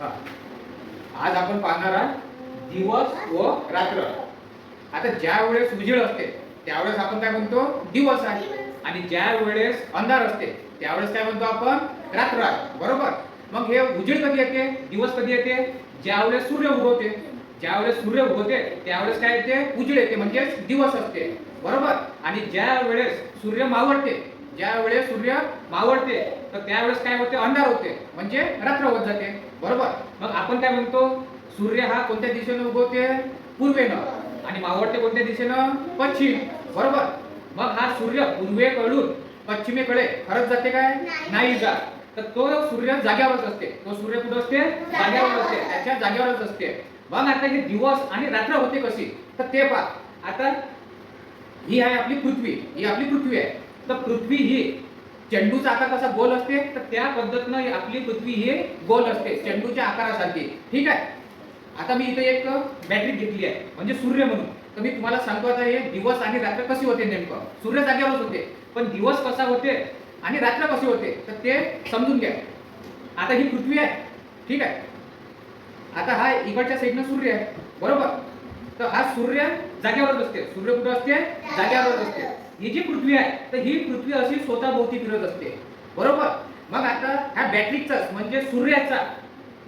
हा. आज आपण पाहणार आहोत दिवस व रात्र. आता ज्या वेळेस उजेड असते त्यावेळेस आपण काय म्हणतो? दिवस आहे. आणि ज्या वेळेस अंधार असते त्यावेळेस काय म्हणतो आपण? रात्र आहे. बरोबर? मग हे उजेड कधी येते? दिवस कधी येते? ज्या वेळेस सूर्य उगवते ज्या वेळेस सूर्य उगवते त्यावेळेस काय येते? उजेड येते म्हणजेच दिवस असते. बरोबर? आणि ज्या वेळेस सूर्य मावळते ज्या वेळेस सूर्य मावळते तर त्यावेळेस काय होते? अंधार होते. म्हणजे रात्र होत जाते. बरोबर? मग आपण काय म्हणतो? सूर्य हा कोणत्या दिशेने उगवते पूर्वेनं. आणि मावळते कोणत्या दिशेनं? पश्चिम. बरोबर? मग हा सूर्य पूर्वेकडून पश्चिमेकडे खरंच जाते काय? नाही. जात. तर तो सूर्य जाग्यावरच असते. तो सूर्य कुठं असते? जाग्यावर. असते. त्याच्या जाग्यावरच असते. मग आता हे दिवस आणि रात्र होते कशी? तर ते पहा. आता ही आहे आपली पृथ्वी. ही आपली पृथ्वी आहे. तर पृथ्वी ही चेंडूचा आकार कसा गोल असते तर त्या पद्धतीनं आपली पृथ्वी ही गोल असते चेंडूच्या आकारासारखी. ठीक आहे? आता मी इथे एक बॅटरी घेतली आहे म्हणजे सूर्य म्हणून. तर मी तुम्हाला सांगतो आता हे दिवस आणि रात्र कशी होते नेमकं. सूर्य जागेवरच होते पण दिवस कसा होते आणि रात्र कशी होते तर ते समजून घ्या. आता ही पृथ्वी आहे ठीक आहे? आता हा इकडच्या साईडनं सूर्य आहे बरोबर? तर हा सूर्य जागेवरच असते. सूर्य कुठं असते? जाग्यावरच असते. ही जी पृथ्वी आहे तर ही पृथ्वी अशी स्वतःभोवती फिरत असते. बरोबर? मग आता ह्या बॅटरीचाच म्हणजे सूर्याचा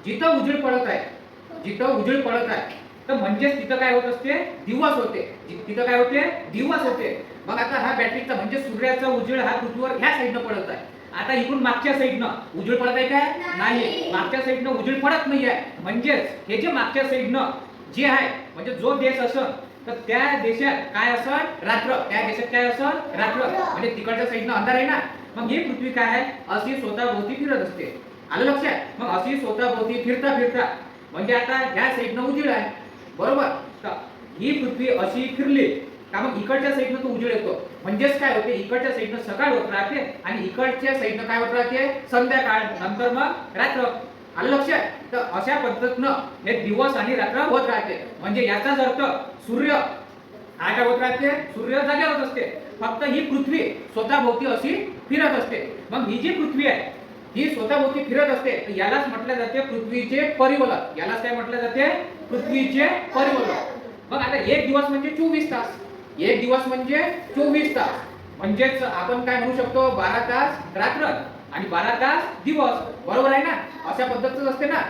जिथं उजेड पडत आहे जिथं उजेड पडत आहे तर म्हणजेच तिथं काय होत असते? दिवस होते. तिथं काय होते? दिवस होते. मग आता हा बॅटरीचा म्हणजे सूर्याचा उजेड हा पृथ्वीवर ह्या साईडनं पडत आहे. आता इकडून मागच्या साईडनं उजेड पडत आहे काय? नाही. मागच्या साईडनं उजेड पडत नाही आहे म्हणजेच हे जे मागच्या साईडनं जे आहे म्हणजे जो देश असन तर त्या देशात काय असन रात्र. त्या देशात काय असन रात्र. म्हणजे तिकडच्या साईडनं अंधार आहे ना? मग ही पृथ्वी काय आहे? अशी स्वतःभोवती फिरत असते. आलं लक्षात? मग अशी स्वतःभोवती फिरता फिरता. म्हणजे आता ह्या साईडनं उजेड आहे. बरोबर? तर ही पृथ्वी अशी फिरली का मग इकडच्या साईडनं तो उजेड येतो. म्हणजेच काय होते? इकडच्या साईडनं सकाळ होत राहते आणि इकडच्या साईडनं काय होत राहते? संध्याकाळ. नंतर मग रात्र. आलं लक्षात तर अशा पद्धतीनं हे दिवस आणि रात्र होत राहते. म्हणजे याचाच अर्थ सूर्य हा होत राहते सूर्य जागेवर असते. फक्त ही पृथ्वी स्वतःभोवती अशी फिरत असते. मग ही जी पृथ्वी आहे ही स्वतःभोवती फिरत असते. यालाच म्हटलं जाते पृथ्वीचे परिवलक यालाच काय म्हटलं जाते? पृथ्वीचे परिवलक मग आता एक दिवस म्हणजे चोवीस तास. एक दिवस म्हणजे चोवीस तास. म्हणजेच आपण काय म्हणू शकतो? बारा तास रात्र. आणि बारा तास दिवस बरोबर आहे ना? अशा पद्धतीच असते ना?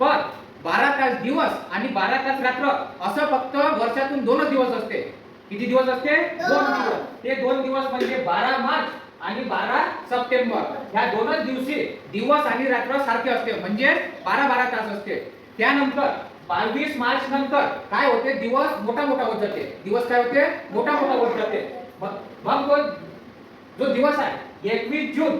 पण बारा तास दिवस आणि बारा तास रात्र असं फक्त वर्षातून दोनच दिवस असते. किती दिवस असते? दोन दिवस. ते दोन दिवस म्हणजे बारा मार्च आणि बारा सप्टेंबर. ह्या दोनच दिवशी दिवस आणि रात्र सारखे असते. म्हणजे बारा बारा तास असते. त्यानंतर बावीस मार्च नंतर काय होते? दिवस मोठा मोठा होत जाते. दिवस काय होते? मोठा मोठा होत जाते. मग जो दिवस आहे एकवीस जून.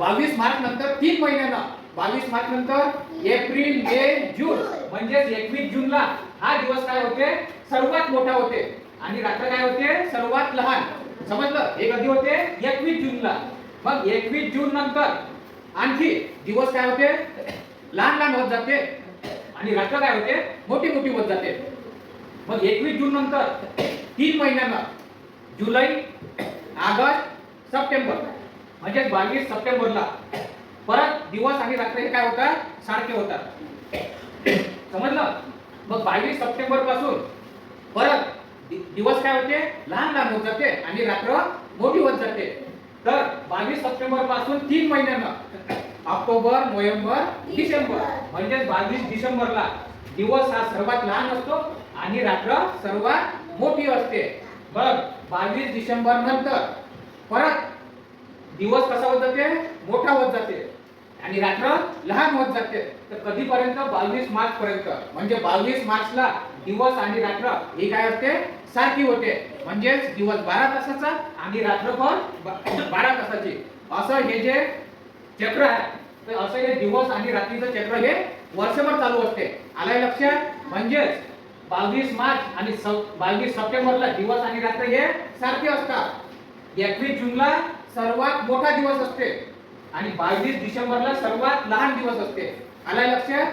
बावीस मार्च नंतर तीन महिन्यांना बावीस मार्च नंतर एप्रिल मे जून. म्हणजेच एकवीस जूनला हा दिवस काय होते? सर्वात मोठा होते. आणि रात्र काय होते? सर्वात लहान. समजलं? हे कधी होते एकवीस जूनला. मग एकवीस जून नंतर आणखी दिवस काय होते? लहान लहान होत जाते. आणि रात्र काय होते? मोठी मोठी होत जाते. मग एकवीस जून नंतर तीन महिन्यांना जुलै ऑगस्ट सप्टेंबर. म्हणजे बावीस सप्टेंबरला. परत दिवस आणि रात्र हे काय होतात? सारखे होतात. समजलं? मग बावीस सप्टेंबरपासून परत दिवस काय होते? लहान लहान होत जाते आणि रात्र मोठी होत जाते. तर बावीस सप्टेंबरपासून तीन महिन्यानं. October November December. म्हणजे बावीस डिसेंबरला. दिवस हा सर्वात लहान असतो आणि रात्र सर्वात मोठी असते. बघ बावीस डिसेंबर नंतर. परत दिवस कसा होत जाते? मोठा होत जाते. आणि रात्र लहान होत जाते. तर कधीपर्यंत? बावीस मार्च पर्यंत म्हणजे बावीस मार्चला दिवस आणि रात्र ही काय असते? सारखी होते. म्हणजेच दिवस बारा तासाचा आणि रात्र पण बारा तासाची. असं हे जे चक्र आहे तर असं हे दिवस आणि रात्रीचं चक्र हे वर्षभर चालू असते. आलाय लक्षात? म्हणजेच बावीस मार्च आणि बावीस सप्टेंबरला दिवस आणि रात्र हे सारखे असतात. एकवीस जूनला सर्वात मोठा दिवस असते. आणि बावीस डिसेंबरला सर्वात लहान दिवस असते. आलाय लक्षात